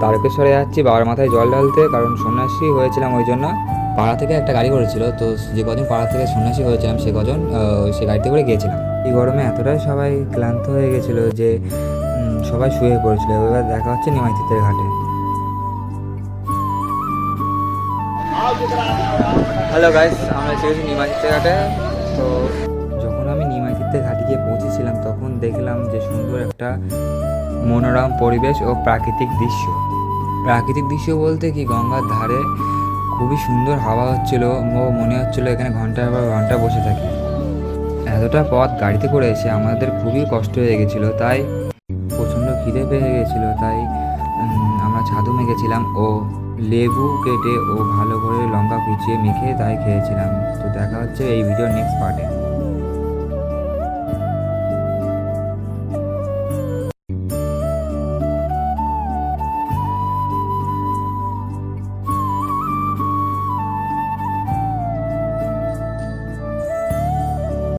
তারকেশ্বরে যাচ্ছি, বাবার মাথায় জল ঢালতে, কারণ সন্ন্যাসী হয়েছিলাম ওই জন্য। পাড়া থেকে একটা গাড়ি করেছিল, তো যে কজন পাড়া থেকে সন্ন্যাসী হয়েছিলাম সে কজন সে গাড়িতে করে গিয়েছিলাম। এই গরমে এতটাই সবাই ক্লান্ত হয়ে গেছিল যে সবাই শুয়ে পড়েছিল। এবার দেখা হচ্ছে নিমাইতিতের ঘাটে। হ্যালো গাইস আমরা এসে গেছি ঘাটে। তো দেখলাম যে সুন্দর একটা মনোরম পরিবেশ ও প্রাকৃতিক দৃশ্য। প্রাকৃতিক দৃশ্য বলতে কি, গঙ্গার ধারে খুবই সুন্দর হাওয়া হচ্ছিল ও মনে হচ্ছিল এখানে ঘণ্টার পর ঘণ্টা বসে থাকি। এতটা পথ গাড়িতে করে এসে আমাদের খুবই কষ্ট হয়ে গেছিল, তাই প্রচণ্ড খিদে পেয়ে গেছিল, তাই আমরা ছাদু মেখেছিলাম ও লেবু কেটে ও ভালো করে লঙ্কা কুচিয়ে মেখে তাই খেয়েছিলাম। তো দেখা হচ্ছে এই ভিডিওর নেক্সট পার্টে